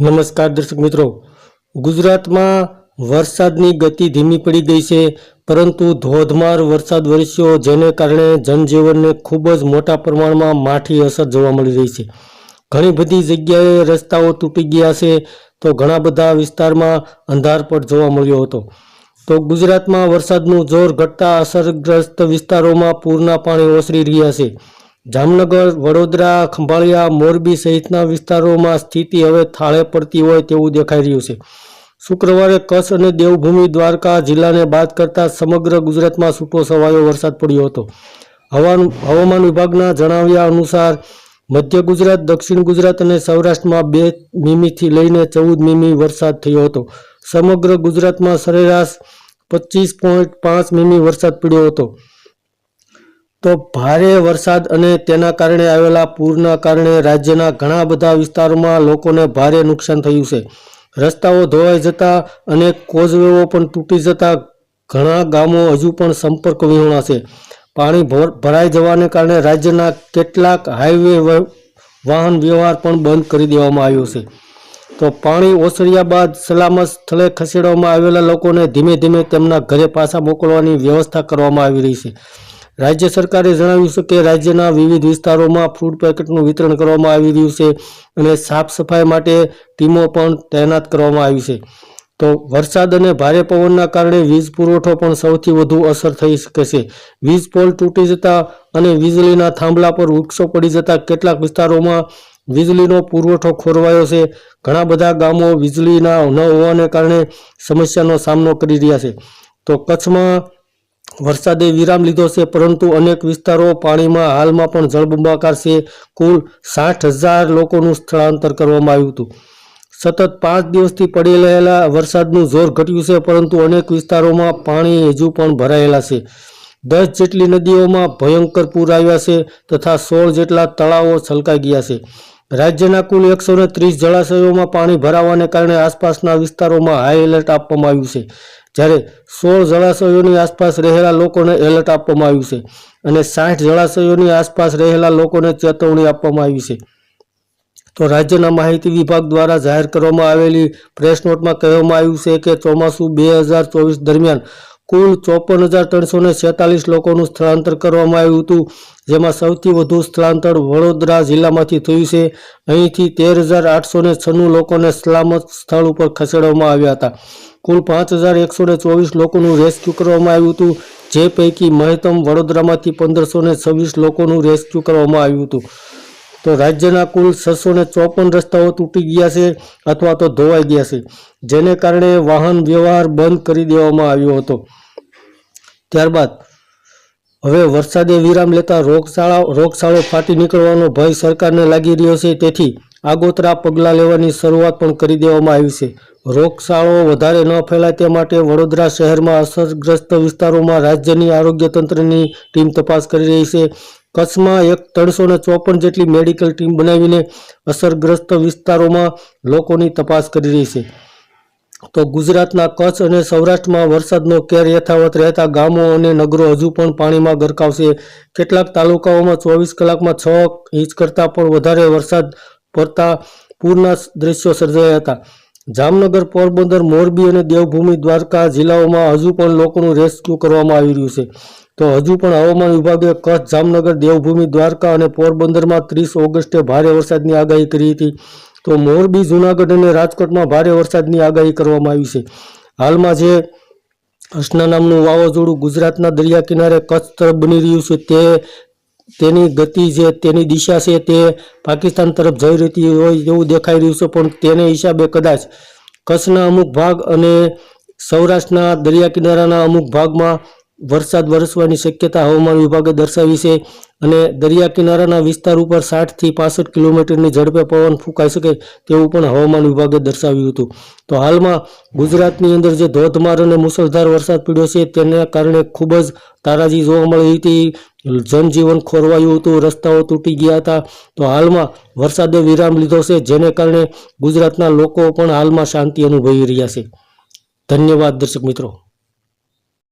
નમસ્કાર દર્શક મિત્રો. ગુજરાતમાં વરસાદની ગતિ ધીમી પડી ગઈ છે, પરંતુ ધોધમાર વરસાદ વરસ્યો જેને કારણે જનજીવનને ખૂબ જ મોટા પ્રમાણમાં માઠી અસર જોવા મળી રહી છે. ઘણી બધી જગ્યાએ રસ્તાઓ તૂટી ગયા છે, તો ઘણા બધા વિસ્તારમાં અંધારપટ જોવા મળ્યો હતો. તો ગુજરાતમાં વરસાદનું જોર ઘટતા અસરગ્રસ્ત વિસ્તારોમાં પૂરના પાણી ઓસરી રહ્યા છે. જામનગર, વડોદરા, ખંભાળિયા, મોરબી સહિતના વિસ્તારોમાં સ્થિતિ હવે થાળે પડતી હોય તેવું દેખાઈ રહ્યું છે. શુક્રવારે કચ્છ અને દેવભૂમિ દ્વારકા જિલ્લાને બાદ કરતા સમગ્ર ગુજરાતમાં છૂટો છવાયો વરસાદ પડ્યો હતો. હવાન- હવામાન વિભાગના જણાવ્યા અનુસાર, મધ્ય ગુજરાત, દક્ષિણ ગુજરાત અને સૌરાષ્ટ્રમાં બે મીમીથી લઈને ચૌદ મીમી વરસાદ થયો હતો. સમગ્ર ગુજરાતમાં સરેરાશ પચીસ પોઈન્ટ પાંચ મીમી વરસાદ પડ્યો હતો. તો ભારે વરસાદ અને તેના કારણે આવેલા પૂરના કારણે રાજ્યના ઘણા બધા વિસ્તારોમાં લોકોને ભારે નુકસાન થયું છે. રસ્તાઓ ધોવાઈ જતા અને કોઝવેઓ પણ તૂટી જતા ઘણા ગામો હજુ પણ સંપર્ક વિહોણા છે. પાણી ભર- ભરાઈ જવાને કારણે રાજ્યના કેટલાક હાઈવે વાહન વ્યવહાર પણ બંધ કરી દેવામાં આવ્યો છે. તો પાણી ઓસર્યા બાદ સલામત સ્થળે ખસેડવામાં આવેલા લોકોને ધીમે ધીમે તેમના ઘરે પાછા મોકલવાની વ્યવસ્થા કરવામાં આવી રહી છે. રાજ્ય સરકારે જણાવ્યું છે કે રાજ્યના વિવિધ વિસ્તારોમાં ફૂડ પેકેટનું વિતરણ કરવામાં આવી રહ્યું છે અને સાફ સફાઈ માટે ટીમો પણ તૈનાત કરવામાં આવી છે. તો વરસાદ અને ભારે પવનના કારણે વીજ પુરવઠો પણ સૌથી વધુ અસર થઈ શકે છે. વીજ પોલ તૂટી જતા અને વીજળીના થાંભલા પર વૃક્ષો પડી જતા કેટલાક વિસ્તારોમાં વીજળીનો પુરવઠો ખોરવાયો છે. ઘણા બધા ગામો વીજળીના ન હોવાને કારણે સમસ્યાનો સામનો કરી રહ્યા છે. તો કચ્છમાં વરસાદે વિરામ લીધો છે, પરંતુ અનેક વિસ્તારો પાણીમાં હાલમાં પણ જળબંબાકાર છે. કુલ સાઠ હજાર લોકોનું સ્થળાંતર કરવામાં આવ્યું હતું. સતત પાંચ દિવસથી પડી રહેલા વરસાદનું જોર ઘટ્યું છે, પરંતુ અનેક વિસ્તારોમાં પાણી હજુ પણ ભરાયેલા છે. દસ જેટલી નદીઓમાં ભયંકર પૂર આવ્યા છે તથા સોળ જેટલા તળાવો છલકાઈ ગયા છે. રાજ્યના કુલ એકસો ત્રીસ જળાશયોમાં પાણી ભરાવાને કારણે આસપાસના વિસ્તારોમાં હાઈ એલર્ટ આપવામાં આવ્યું છે. જ્યારે સોળ જળાશયોની આસપાસ રહેલા લોકોને એલર્ટ આપવામાં આવ્યું છે અને સાઠ જળાશયોની આસપાસ રહેલા લોકોને ચેતવણી આપવામાં આવી છે. તો રાજ્યના માહિતી વિભાગ દ્વારા જાહેર કરવામાં આવેલી પ્રેસ નોટમાં કહેવામાં આવ્યું છે કે ચોમાસું બે હજાર ચોવીસ દરમિયાન કુલ ચોપન હજાર ત્રણસો ને છેતાલીસ લોકોનું સ્થળાંતર કરવામાં આવ્યું હતું, જેમાં સૌથી વધુ સ્થળાંતર વડોદરા જિલ્લામાંથી થયું છે. અહીંથી તેર હજાર આઠસો છન્નું લોકોને સલામત સ્થળ ઉપર ખસેડવામાં આવ્યા હતા. કુલ પાંચ હજાર એકસો ને ચોવીસ લોકોનું રેસ્ક્યુ કરવામાં આવ્યું હતું, જે પૈકી મહત્તમ વડોદરામાંથી પંદરસો ને છવ્વીસ લોકોનું રેસ્ક્યુ કરવામાં આવ્યું હતું. તો રાજ્યના કુલ છસો ને ચોપન રસ્તાઓ તૂટી ગયા છે અથવા તો ધોવાઈ ગયા છે, જેને કારણે વાહન વ્યવહાર બંધ કરી દેવામાં આવ્યો હતો. ત્યારબાદ, હવે વરસાદે વિરામ લેતા રોગશાળા, રોગશાળો ફાટી નીકળવાનો ભય સરકારને લાગી રહ્યો છે, તેથી આગોતરા પગલાં લેવાની શરૂઆત પણ કરી દેવામાં આવી છે. રોગચાળો વધારે ન ફેલાય તે માટે વડોદરા શહેરમાં અસરગ્રસ્ત વિસ્તારોમાં રાજ્યની આરોગ્ય તંત્રની ટીમ તપાસ કરી રહી છે. કચ્છમાં એક ત્રણસો ને ચોપન જેટલી મેડિકલ ટીમ બનાવીને અસરગ્રસ્ત વિસ્તારોમાં લોકોની તપાસ કરી રહી છે. તો ગુજરાતના કચ્છ અને સૌરાષ્ટ્રમાં વરસાદનો કેર યથાવત રહેતા ગામો અને નગરો હજુ પણ પાણીમાં ગરકાવશે. કેટલાક તાલુકાઓમાં ચોવીસ કલાકમાં છ ઇંચ કરતાં પણ વધારે વરસાદ પડતા પૂરના દ્રશ્યો સર્જાયા હતા. જામનગર પોરબંદર, મોરબી અને દેવભૂમિ દ્વારકા જિલ્લાઓમાં હજુ પણ લોકોનું રેસ્ક્યુ કરવામાં આવી રહ્યું છે. તો હજુ પણ હવામાન વિભાગે કચ્છ, જામનગર, દેવભૂમિ, દ્વારકા અને પોરબંદરમાં ત્રીસ ઓગસ્ટે ભારે વરસાદની આગાહી કરી હતી. તો મોરબી, જૂનાગઢ અને રાજકોટમાં ભારે વરસાદની આગાહી કરવામાં આવી છે. હાલમાં જે અસના નામનું વાવાઝોડું ગુજરાતના દરિયા કિનારે કચ્છ તરફ બની રહ્યું છે તે તેની ગતિ છે, તેની દિશા છે, તે પાકિસ્તાન તરફ જઈ રહી હોય એવું દેખાઈ રહ્યું છે, પણ તેને હિસાબે કદાચ કચ્છના અમુક ભાગ અને સૌરાષ્ટ્રના દરિયા કિનારાના અમુક ભાગમાં વરસાદ વરસવાની શક્યતા હવામાન વિભાગે દર્શાવી છે અને દરિયા કિનારાના વિસ્તાર ઉપર સાઠથી પાસઠ કિલોમીટરની ઝડપે પવન ફૂંકાઈ શકે તેવું પણ હવામાન વિભાગે દર્શાવ્યું હતું. તો હાલમાં ગુજરાતની અંદર જે ધોધમાર અને મુસળધાર વરસાદ પડ્યો છે, તેના કારણે ખૂબ જ તારાજી જોવા મળી હતી. જનજીવન ખોરવાયું હતું, રસ્તાઓ તૂટી ગયા હતા. તો હાલમાં વરસાદે વિરામ લીધો છે, જેને કારણે ગુજરાતના લોકો પણ હાલમાં શાંતિ અનુભવી રહ્યા છે. ધન્યવાદ દર્શક મિત્રો.